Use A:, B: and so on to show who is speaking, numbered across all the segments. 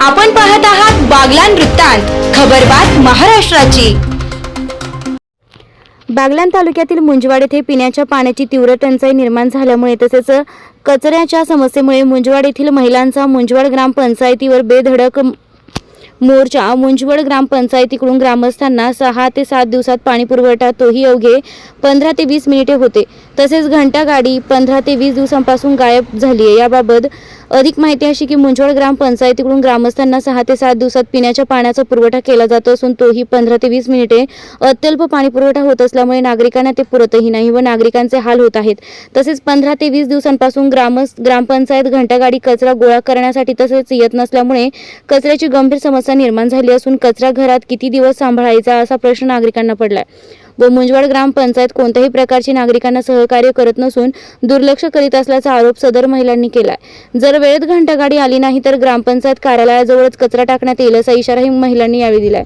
A: आपण पाहत आहात बागलान वृत्तांत खबरबात महाराष्ट्राची.
B: बागलान तालुक्यातील मुंजवाड येथे पिण्याच्या पाण्याची तीव्र टंचाई निर्माण झाल्यामुळे तसेच कचऱ्याच्या समस्येमुळे मुंजवाड येथील महिलांचा मुंजवाड ग्रामपंचायतीवर बेधडक मोर्चा मुंजवड ग्रामपंचायतीकडून ग्रामस्थांना सहा ते सात दिवसात पाणी पुरवठा तोही अवघे पंधरा ते वीस मिनिटे होते. तसेच घंटा गाडी पंधरा ते वीस दिवसांपासून गायब झाली आहे याबाबत अधिक माहिती अशी की मुंजवड ग्रामपंचायतीकडून ग्रामस्थांना सहा ते सात दिवसात पिण्याच्या पाण्याचा पुरवठा केला जातो असून तोही पंधरा ते वीस मिनिटे अत्यल्प पाणी पुरवठा होत असल्यामुळे नागरिकांना ते पुरतही नाही व नागरिकांचे हाल होत आहेत. तसेच पंधरा ते वीस दिवसांपासून ग्रामस ग्रामपंचायत घंटागाडी कचरा गोळा करण्यासाठी तसेच येत नसल्यामुळे कचऱ्याची गंभीर समस्या निर्माण झाली असून कचरा घरात किती दिवस सांभाळायचा असा प्रश्न नागरिकांना पडलाय. व मुंजवाड ग्रामपंचायत कोणत्याही प्रकारची नागरिकांना सहकार्य करत नसून दुर्लक्ष करीत असल्याचा आरोप सदर महिलांनी केलाय. जर वेळेत घंटागाडी आली नाही तर ग्रामपंचायत कार्यालयाजवळच कचरा टाकण्यात येईल असा इशाराही महिलांनी यावेळी दिलाय.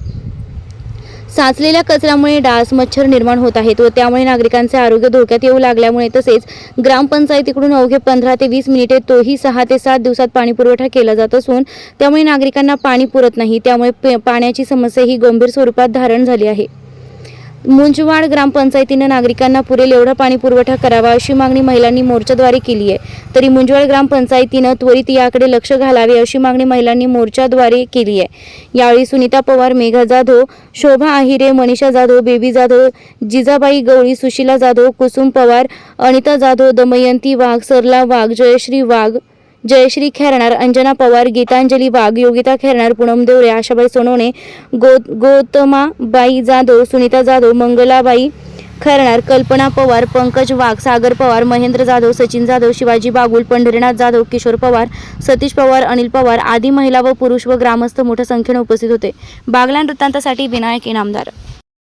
B: साचलेल्या कचऱ्यामुळे डास मच्छर निर्माण होत आहेत व त्यामुळे नागरिकांचे आरोग्य धोक्यात येऊ लागल्यामुळे तसेच ग्रामपंचायतीकडून अवघे पंधरा ते वीस मिनिटे तोही सहा ते सात दिवसात पाणी पुरवठा केला जात असून त्यामुळे नागरिकांना पाणी पुरत नाही. त्यामुळे पाण्याची समस्या ही गंभीर स्वरूपात धारण झाली आहे. मुंजवाड ग्रामपंचायतीनं नागरिकांना पुरेल एवढा पाणी पुरवठा करावा अशी मागणी महिलांनी मोर्चाद्वारे केली आहे. तरी मुंजवाड ग्रामपंचायतीनं त्वरित याकडे लक्ष घालावे अशी मागणी महिलांनी मोर्चाद्वारे केली आहे. यावेळी सुनीता पवार मेघा जाधव शोभा आहिरे मनीषा जाधव बेबी जाधव जिजाबाई गवळी सुशीला जाधव कुसुम पवार अनिता जाधव दमयंती वाघ सरला वाघ जयश्री वाघ जयश्री खेरणार अंजना पवार गीतांजली वाघ योगिता खेरणार पूनम देवरे आशाबाई सोनवणे गो गौतमाबाई जाधव सुनीता जाधव मंगलाबाई खरणार कल्पना पवार पंकज वाघ सागर पवार महेंद्र जाधव सचिन जाधव शिवाजी बागुल पंढरीनाथ जाधव किशोर पवार सतीश पवार अनिल पवार आदी महिला व पुरुष व ग्रामस्थ मोठ्या संख्येने उपस्थित होते. बागलान वृत्तांतासाठी विनायक इनामदार